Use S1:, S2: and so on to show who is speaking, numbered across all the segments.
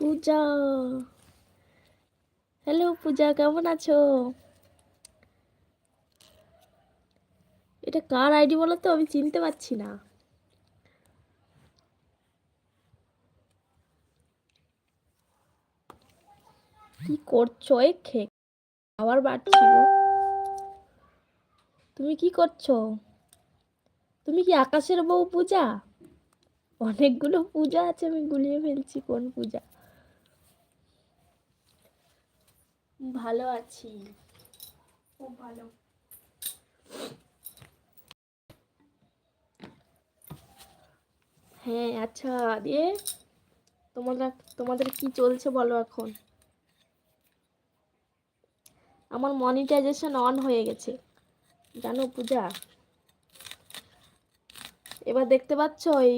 S1: পূজা। Hello পূজা, কেমন আছো? এটা কার আইডি বলো তো আমি চিনতে পারছি না। কি করছ? এ খে আবার বাড়ছি তুমি কি করছ? তুমি কি আকাশের বউ পূজা? অনেকগুলো পূজা আছে, আমি গুলিয়ে ফেলছি। কোন পূজা? ভালো আছি। খুব ভালো। হ্যাঁ আচ্ছা দিয়ে তোমরা তোমাদের কি চলছে বলো এখন? আমার মনিটাইজেশন অন হয়ে গেছে। জানো পূজা? এবার দেখতে পাচ্ছ ওই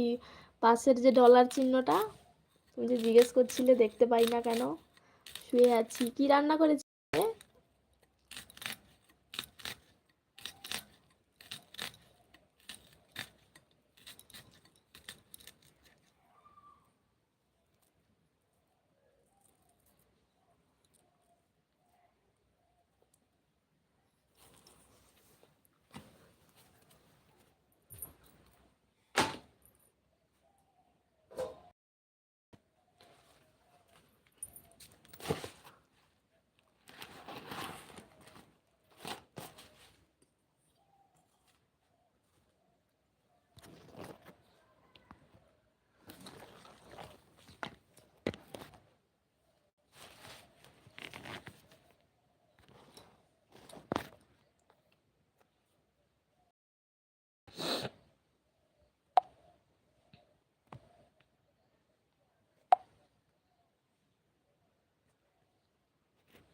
S1: পাশের যে ডলার চিহ্নটা? তুমি যে জিজ্ঞেস করছিলে দেখতে পাই না কেন? শুয়ে আছি। কি রান্না করেছি?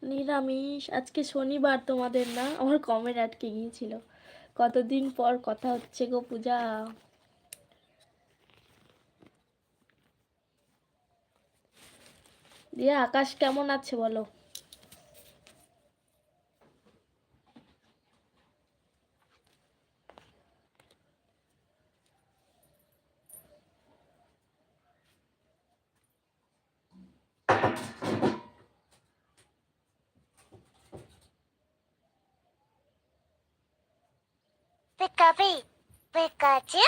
S1: নিরামিষ, আজকে শনিবার তোমাদের না? আমার কমেন্ট আটকে গিয়েছিল। কতদিন পর কথা হচ্ছে গো পূজা? দিয়ে আকাশ কেমন আছে বলো?
S2: Pikapi, Pikachu.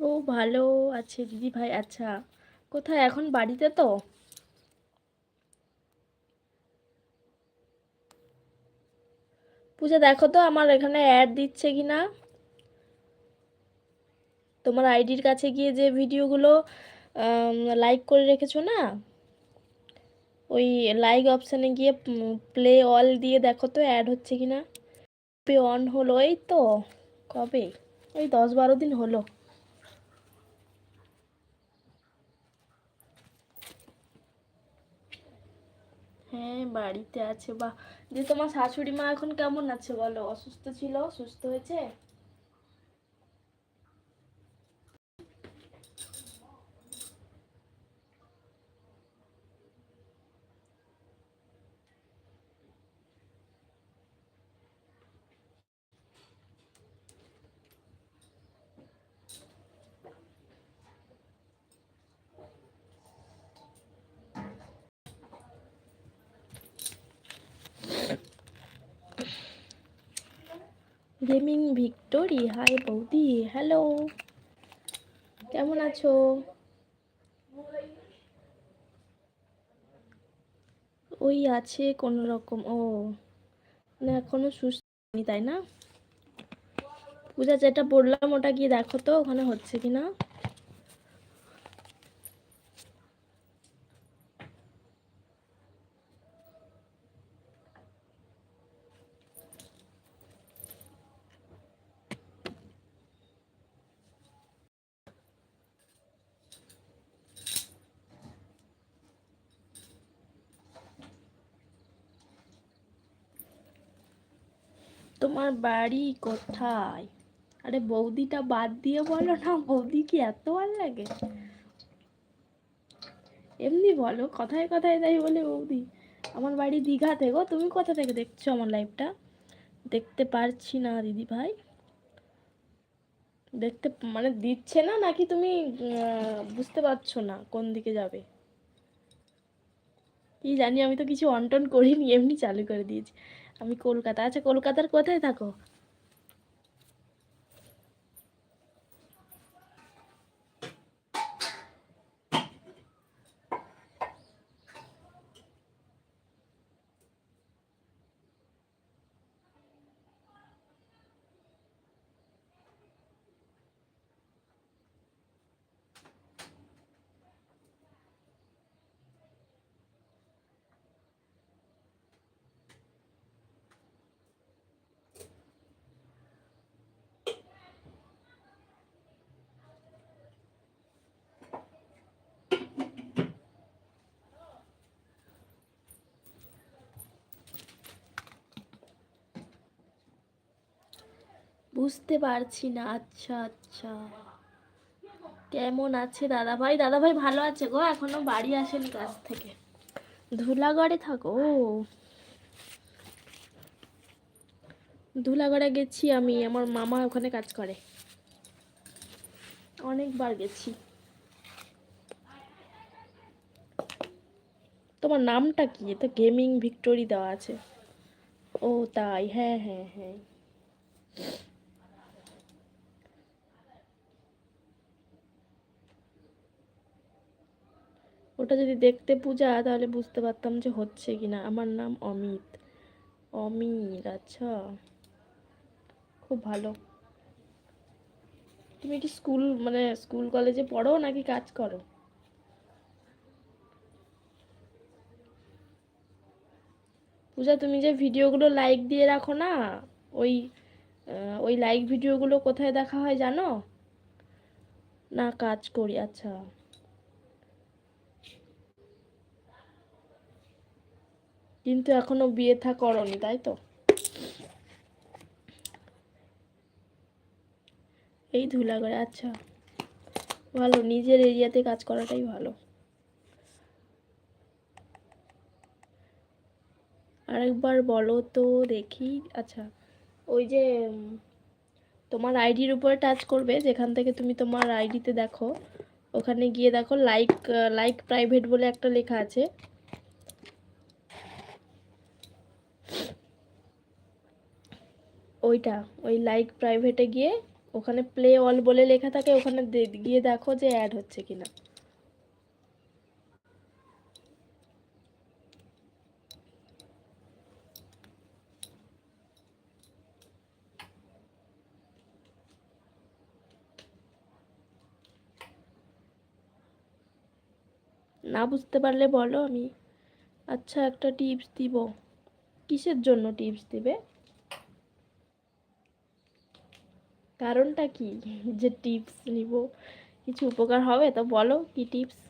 S1: ও ভালো আছে দিদি ভাই আচ্ছা। কোথায় এখন বাড়িতে তো? পূজা দেখো তো আমার এখানে অ্যাড দিচ্ছে কি না তোমার আইডির কাছে গিয়ে যে ভিডিওগুলো লাইক করে রেখেছো না? ওই লাইক অপশানে গিয়ে প্লে অল দিয়ে দেখো তো অ্যাড হচ্ছে কি না পে অন হলো, এই তো, কবে? ওই দশ বারো দিন হলো। হ্যাঁ বাড়িতে আছে বা যে তোমার শাশুড়ি মা এখন কেমন আছে বলো? অসুস্থ ছিল, সুস্থ হয়েছে গেমিং ভিক্টোরি হাই বৌদি, হ্যালো। কেমন আছো? ওই আছে কোনো রকম, ও। মানে এখনও সুস্থ তাই না? পূজা যেটা বললাম, ওটা গিয়ে দেখো তো, ওখানে হচ্ছে কি না তোমার বাড়ি কোথায়? আরে বৌদিটা বাদ দিয়ে বলো না, বৌদি কি এত ভালো লাগে? এমনি বলো, কথায় কথায় তাই বলে বৌদি। আমার বাড়ি দীঘাতে গো, তুমি কোথা থেকে দেখছ আমার লাইভটা দেখতে পারছি না দিদি ভাই। দেখতে মানে দিচ্ছে না নাকি তুমি বুঝতে পারছ না কোন দিকে যাবে? কি জানি, আমি তো কিছু অনটন করিনি, এমনি চালু করে দিয়েছি। আমি কলকাতা। আচ্ছা কলকাতার কোথায় থাকো? বুঝতে পারছি না। আচ্ছা আচ্ছা। কেমন আছে দাদা ভাই দাদা ভাই ভালো আছে গো? এখনও বাড়ি আসেনি কাজ থেকে। ধুলাগড়ে থাকো। ধুলাগড়ে গেছি আমি। আমার মামা ওখানে কাজ করে। অনেকবার গেছি। তোমার নামটা কি? তো গেমিং ভিক্টোরি দেওয়া আছে। ও, তাই। হ্যাঁ হ্যাঁ হ্যাঁ। ওটা যদি দেখতে পূজা, তাহলে বুঝতে পারতাম যে হচ্ছে কি না আমার নাম অমিত। অমিত আচ্ছা। খুব ভালো। তুমি কি স্কুল মানে স্কুল কলেজে পড়ো নাকি কাজ করো? পূজা, তুমি যে ভিডিওগুলো লাইক দিয়ে রাখো না, ওই ওই লাইক ভিডিওগুলো কোথায় দেখা হয় জানো? না, কাজ করি আচ্ছা। কিন্তু এখনও বিয়ে থা করনি, তাই তো? এই ধুলা ধুলাগড়ে আচ্ছা। ভালো, নিজের এরিয়াতে কাজ করাটাই ভালো। আরেকবার বলো তো দেখি। আচ্ছা ওই যে তোমার আইডির উপরে টাচ করবে, যেখান থেকে তুমি তোমার আইডিতে দেখো। ওখানে গিয়ে দেখো, লাইক লাইক প্রাইভেট বলে একটা লেখা আছে। ওইটা, ওই লাইক প্রাইভেটে গিয়ে ওখানে প্লে অল বলে লেখা থাকে, ওখানে গিয়ে দেখো যে অ্যাড হচ্ছে কিনা। না বুঝতে পারলে বলো আমি। আচ্ছা একটা টিপস দিব। কিসের জন্য টিপস দিবে? কারণটা কি? যে টিপস নিব। কিছু উপকার হবে? তো বলো কি টিপস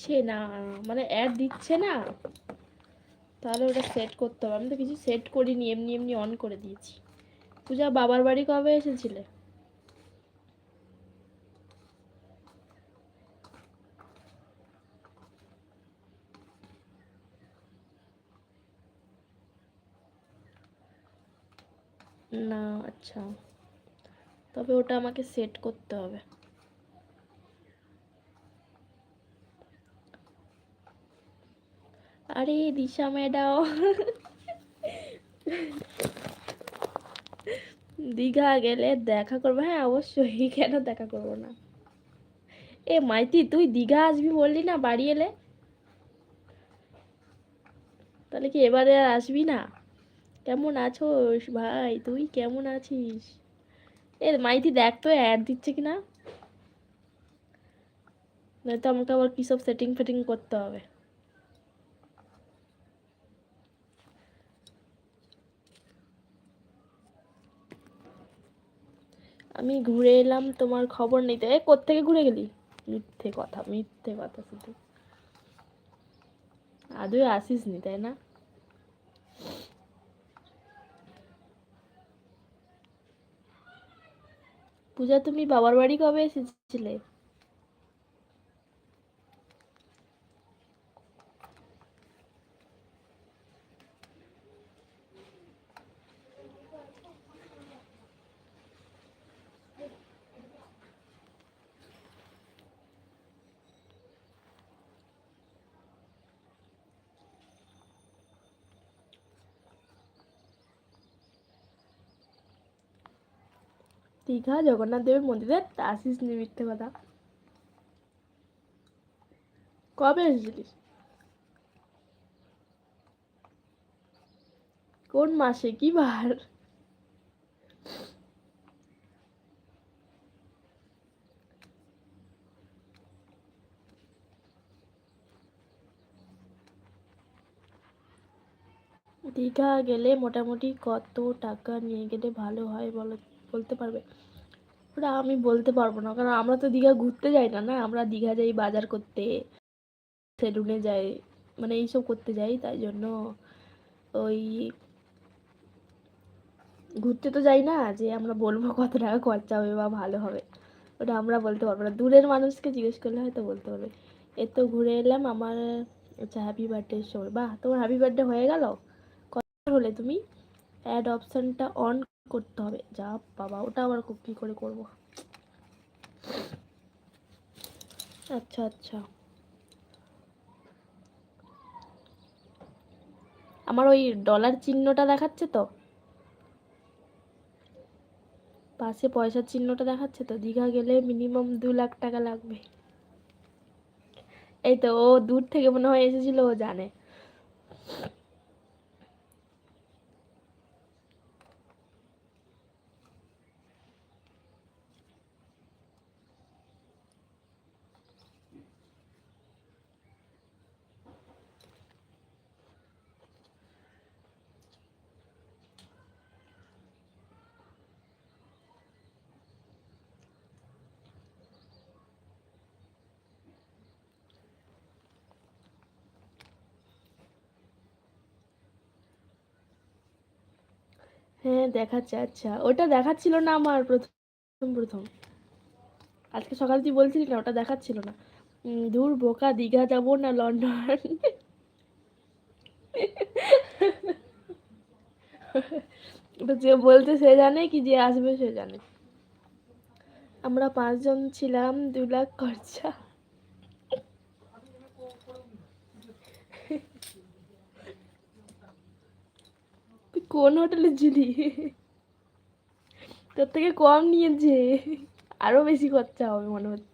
S1: হচ্ছে না মানে অ্যাড দিচ্ছে না, তাহলে ওটা সেট করতে হবে। আমি তো কিছু সেট করিনি, এমনি এমনি অন করে দিয়েছি। পূজা, বাবার বাড়ি কবে এসেছিলে? না আচ্ছা। তবে ওটা আমাকে সেট করতে হবে। আরে, দিশা ম্যাডাম। দীঘা গেলে দেখা করব। হ্যাঁ অবশ্যই, কেন দেখা করব না? এ, মাইতি, তুই দীঘা আসবি বললি না, বাড়ি এলে? তাহলে কি এবারে আর আসবি না? কেমন আছোস ভাই? তুই কেমন আছিস? এ, মাইতি, দেখ তো অ্যাড দিচ্ছে কিনা? নয়তো আমাকে আবার কী সব সেটিং ফেটিং করতে হবে। আমি ঘুরে এলাম, তোমার খবর নিতে এ কোত্থেকে ঘুরে গেলি? মিথ্যে কথা মিথ্যে কথা শুধু। আদৌ আসিস নি, তাই না? পূজা, তুমি বাবার বাড়ি কবে এসেছিলে? দীঘা, জগন্নাথ দেবের মন্দিরে আসিস নি মিথ্যে কথা। কবে এসেছিলিস? কোন মাসে? কি বার? দীঘা গেলে মোটামুটি কত টাকা নিয়ে গেলে ভালো হয় বলো বলতে পারবে? ওটা আমি বলতে পারব না, কারণ আমরা তো দীঘা ঘুরতে যাই না না? আমরা দীঘা যাই বাজার করতে সেলুনে যাই মানে এইসব করতে যাই, তাই জন্য ওই ঘুরতে তো যাই না, যে আমরা বলব কত টাকা খরচা হবে বা ভালো হবে, ওটা আমরা বলতে পারব না। দূরের মানুষকে জিজ্ঞেস করলে হয়তো বলতে পারবে, এ তো ঘুরে এলাম আমার আচ্ছা হ্যাপি বার্থডে সময়। বাহ, তোমার হ্যাপি বার্থডে হয়ে গেল? কত হলে তুমি? অ্যাড অপশানটা অন করতে হবে। যা বাবা, ওটা আবার কো- কি করে করব? আচ্ছা আচ্ছা। আমার ওই ডলার চিহ্নটা দেখাচ্ছে তো? পাশে পয়সার চিহ্নটা দেখাচ্ছে তো? দীঘা গেলে মিনিমাম দু লাখ টাকা লাগবে। এই তো, ও দূর থেকে মনে হয় এসেছিল, ও জানে। হ্যাঁ দেখাচ্ছে আচ্ছা। ওটা দেখাচ্ছিল না আমার প্রথম প্রথম। আজকে সকাল তুই বলছিলি না, ওটা দেখাচ্ছিল না। দূর বোকা, দীঘা যাব না লন্ডন? যে বলতে সে জানে কি যে আসবে সে জানে। আমরা পাঁচজন ছিলাম, দু লাখ খরচা তুই কোন হোটেলে ছিলি? তোর থেকে কম নিয়েছে। আরও বেশি খরচা হবে মনে হচ্ছে।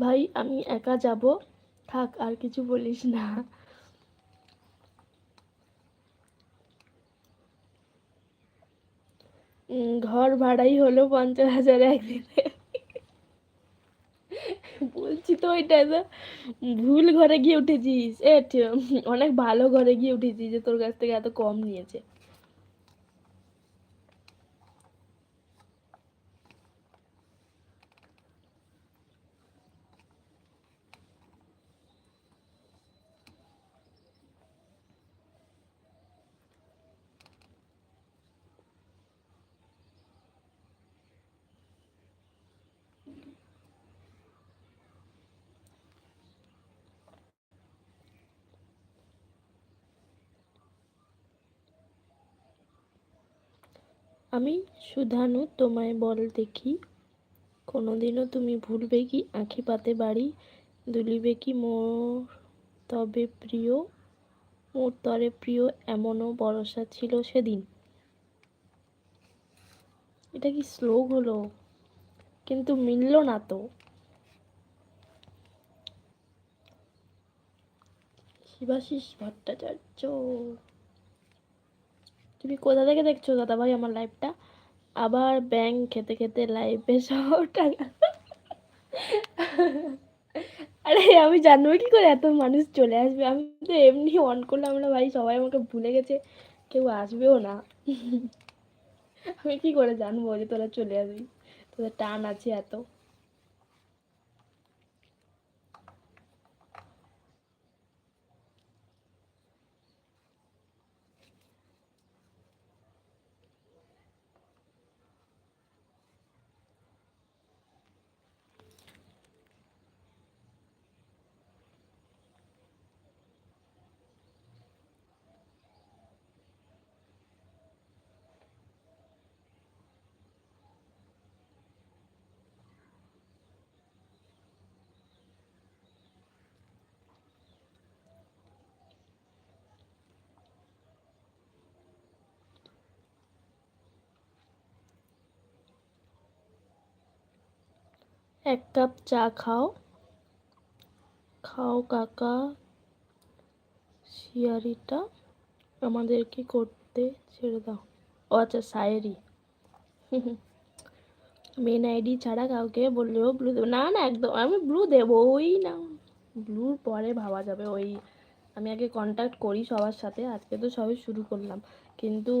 S1: ভাই, আমি একা যাব। থাক, আর কিছু বলিস না। ঘর ভাড়াই হলো পঞ্চাশ হাজার একদিনে। বলছি তো তো ভুল ঘরে গিয়ে উঠেছিস। এ অনেক ভালো ঘরে গিয়ে উঠেছিস যে তোর কাছ থেকে এত কম নিয়েছে। আমি সুধানু, তোমায় বল দেখি। কোনোদিনও তুমি ভুলবে কি? আঁখি পাতে বাড়ি দুলিবে কি? মোর তবে প্রিয়, মোর তরে প্রিয় এমনও ভরসা ছিল সেদিন। এটা কি শ্লোক হলো? কিন্তু মিলল না তো। শিবাশিস ভট্টাচার্য। তুমি কোথা থেকে দেখছ দাদা ভাই আমার লাইভটা আবার ব্যাং খেতে খেতে লাইভে সব টাকা। আরে আমি জানব কি করে এত মানুষ চলে আসবে? আমি তো এমনি অন করলাম না ভাই, সবাই আমাকে ভুলে গেছে। কেউ আসবেও না। আমি কি করে জানব যে তোরা চলে আসবি? তোদের টান আছে এত। এক কাপ চা খাও। খাও কাকা, শিয়ারিটা। আমাদেরকে করতে ছেড়ে দাও। ও আচ্ছা শায়েরি মেন আইডি ছাড়া কাউকে বললেও ব্লু দেবো। না না, একদম, আমি ব্লু দেবো ওই না। ব্লুর পরে ভাবা যাবে। ওই আমি আগে কন্ট্যাক্ট করি সবার সাথে। আজকে তো সবে শুরু করলাম। কিন্তু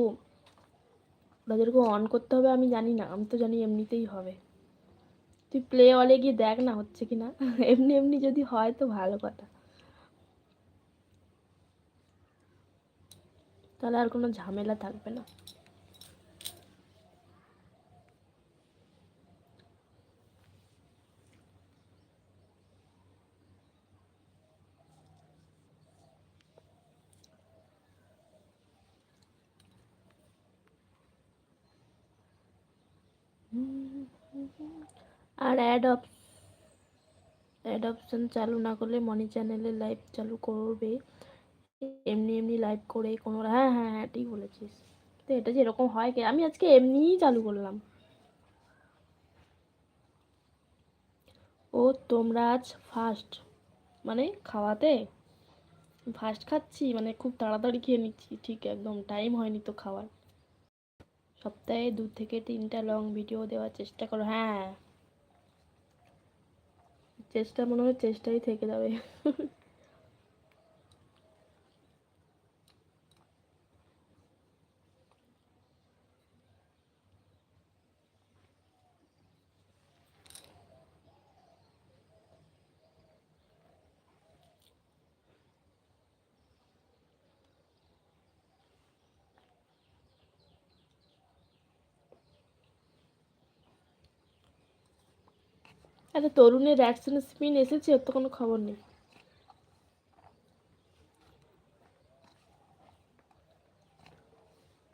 S1: ওদেরকে অন করতে হবে আমি জানি না। আমি তো জানি এমনিতেই হবে। তুই প্লে অলে গিয়ে দেখ না হচ্ছে কি না এমনি এমনি যদি হয় তো ভালো কথা। তাহলে আর কোনো ঝামেলা থাকবে না। আর অ্যাড অপ অ্যাড অপশন চালু না করলে মনি চ্যানেলে লাইভ চালু করবে। এমনি এমনি লাইভ করে কোনো হ্যাঁ হ্যাঁ হ্যাঁ ঠিক বলেছিস। তো এটা যেরকম হয় কি? আমি আজকে এমনিই চালু করলাম। ও, তোমরা আজ ফার্স্ট মানে খাওয়াতে? ফার্স্ট খাচ্ছি মানে খুব তাড়াতাড়ি খেয়ে নিচ্ছি। ঠিক, একদম টাইম হয়নি তো খাওয়ার। সপ্তাহে দু থেকে তিনটা লং ভিডিও দেওয়ার চেষ্টা করো। হ্যাঁ। চেষ্টা মনে হয় চেষ্টাই থেকে যাবে। আরে তরুণের র্যাকশন স্পিন এসেছে, ওর তো কোনো খবর নেই।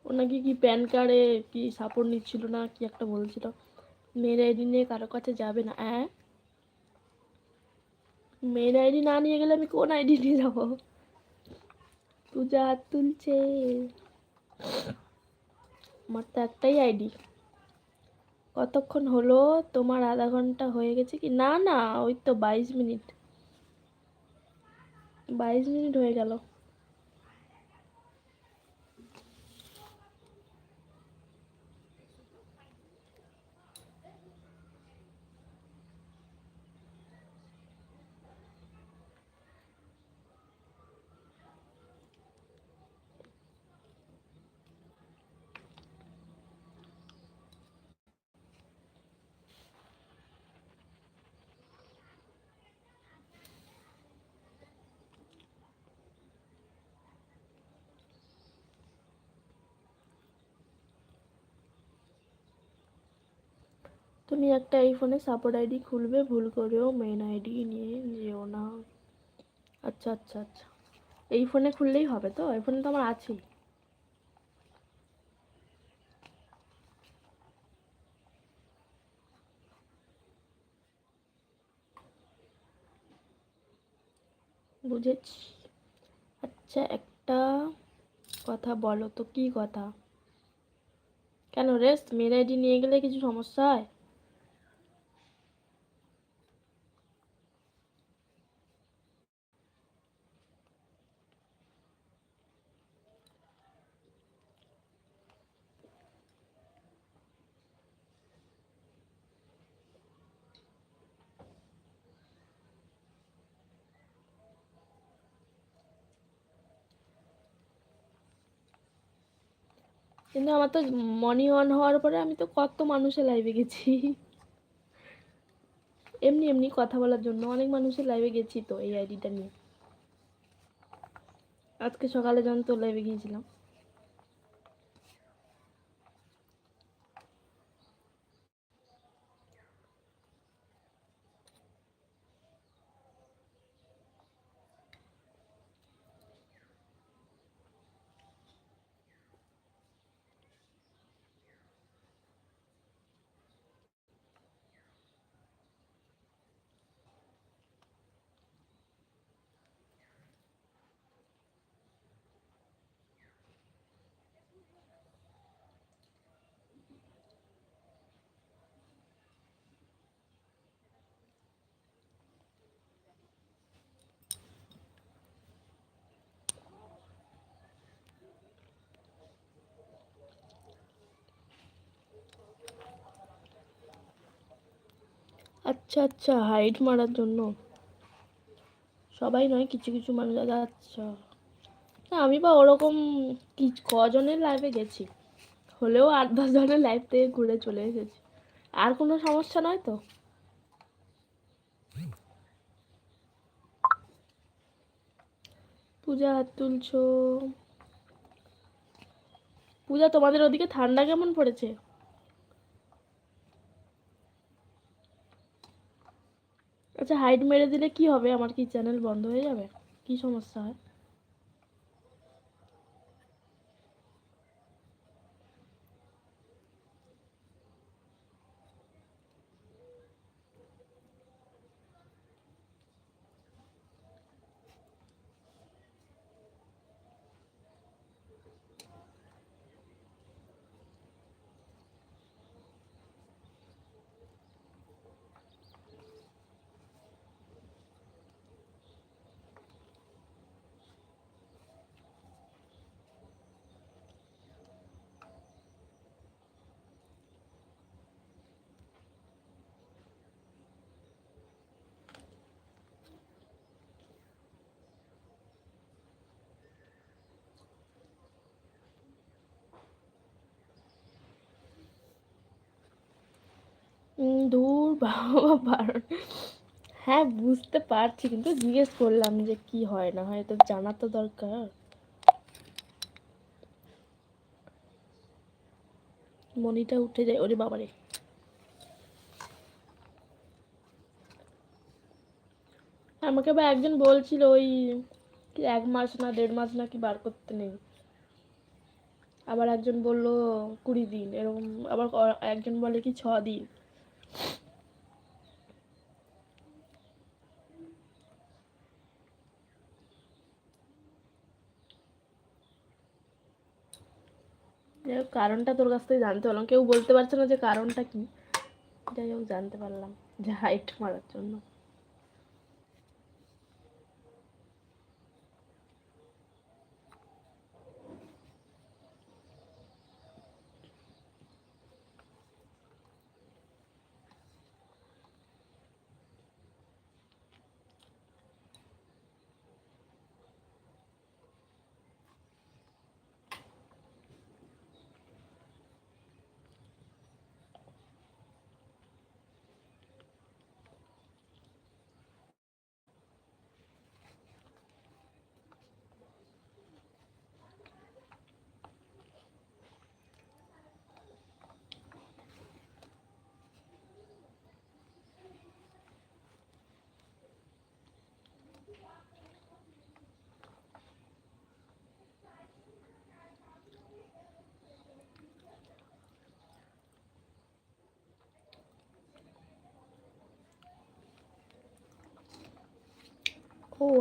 S1: ও নাকি কি প্যান কার্ডে কি সাপোর্ট নিচ্ছিল না, কি একটা বলছিল। মেয়ের আইডি নিয়ে কারও কাছে যাবে না হ্যাঁ মেয়ের আইডি না নিয়ে গেলে আমি কোন আইডি নিয়ে যাব? পূজা তুলছে। আমার তো একটাই আইডি কতক্ষণ হলো? তোমার আধা ঘণ্টা হয়ে গেছে কি? না না, ওই তো বাইশ মিনিট। বাইশ মিনিট হয়ে গেল। যখনই একটা এই ফোনে সাপোর্ট আইডি খুলবে, ভুল করেও মেন আইডি নিয়ে যেও না। আচ্ছা আচ্ছা আচ্ছা। এই ফোনে খুললেই হবে তো? এই ফোনে তো আমার আছেই। বুঝেছি। আচ্ছা একটা কথা বলো তো, কি কথা? কেন রেস্ট মেয়ের আইডি নিয়ে গেলে কিছু সমস্যা হয়? কিন্তু আমার তো মনি অন হওয়ার পরে আমি তো কত মানুষের লাইভে গেছি। এমনি এমনি কথা বলার জন্য অনেক মানুষের লাইভে গেছি তো এই আইডিটা নিয়ে। আজকে সকালে যখন তোর লাইভে গিয়েছিলাম। আচ্ছা আচ্ছা হাইট মারার জন্য। সবাই নয়, কিছু কিছু মানুষ আছে। আচ্ছা। না, আমি বা ওরকম কি, কজনের লাইভে গেছি? হলেও আট, দশ জনের লাইভ থেকে ঘুরে চলে এসেছি। আর কোনো সমস্যা নয় তো? পূজা হাত তুলছো। পূজা, তোমাদের ওদিকে ঠান্ডা কেমন পড়েছে? আচ্ছা হাইট মেরে দিলে কি হবে? আমার কি চ্যানেল বন্ধ হয়ে যাবে? কি সমস্যা হয়? ধুর, বাবা, বারণ। হ্যাঁ বুঝতে পারছি, কিন্তু জিজ্ঞেস করলাম যে কি হয়, না হয় তো জানা তো দরকার। মনিটা উঠে যায়, ওরে বাবারে আমাকে বা একজন বলছিল ওই এক মাস না, দেড় মাস নাকি বার করতে নেই। আবার একজন বলল কুড়ি দিন, এরকম আবার একজন বলে কি ছ দিন। কারণটা তোর কাছ থেকে জানতে পারলাম। কেউ বলতে পারছে না যে কারণটা কি। যাই হোক, জানতে পারলাম। যে হাইট মারার জন্য।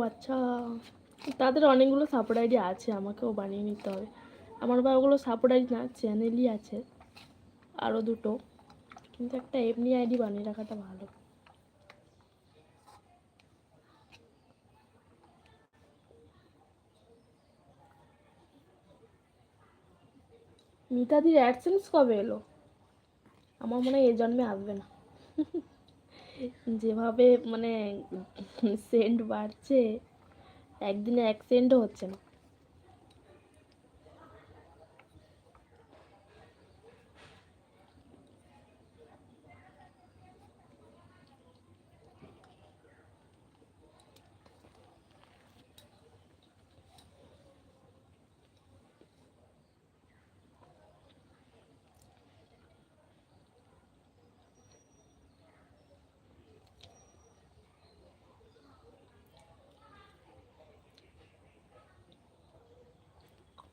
S1: আচ্ছা তাদের অনেকগুলো সাপোর্ট আইডি আছে, আমাকেও বানিয়ে নিতে হবে। আমার বা ওগুলো সাপোর্ট আইডি না চ্যানেলই আছে আরও দুটো। কিন্তু একটা এমনি আইডি বানিয়ে রাখাটা ভালো। মিতাদির অ্যাডসেন্স কবে এলো? আমার মনে হয় এই জন্মে আসবে না। যেভাবে মানে সেন্ট বাড়ছে একদিনে এক সেন্টও হচ্ছে না।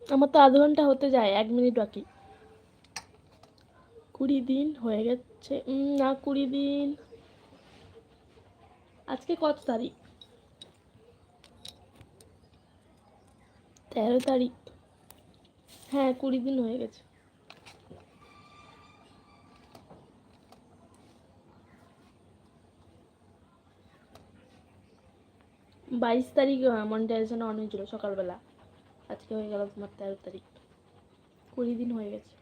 S1: আমার তো আধ ঘণ্টা হতে যায়, এক মিনিট বাকি। কুড়ি দিন হয়ে গেছে না, কুড়ি দিন। আজকে কত তারিখ? তেরো তারিখ। হ্যাঁ কুড়ি দিন হয়ে গেছে। বাইশ তারিখ মনিটাইজেশন অন হয়েছিল সকালবেলা। আজকে হয়ে গেল তোমার তেরো তারিখ। কুড়ি দিন হয়ে গেছে।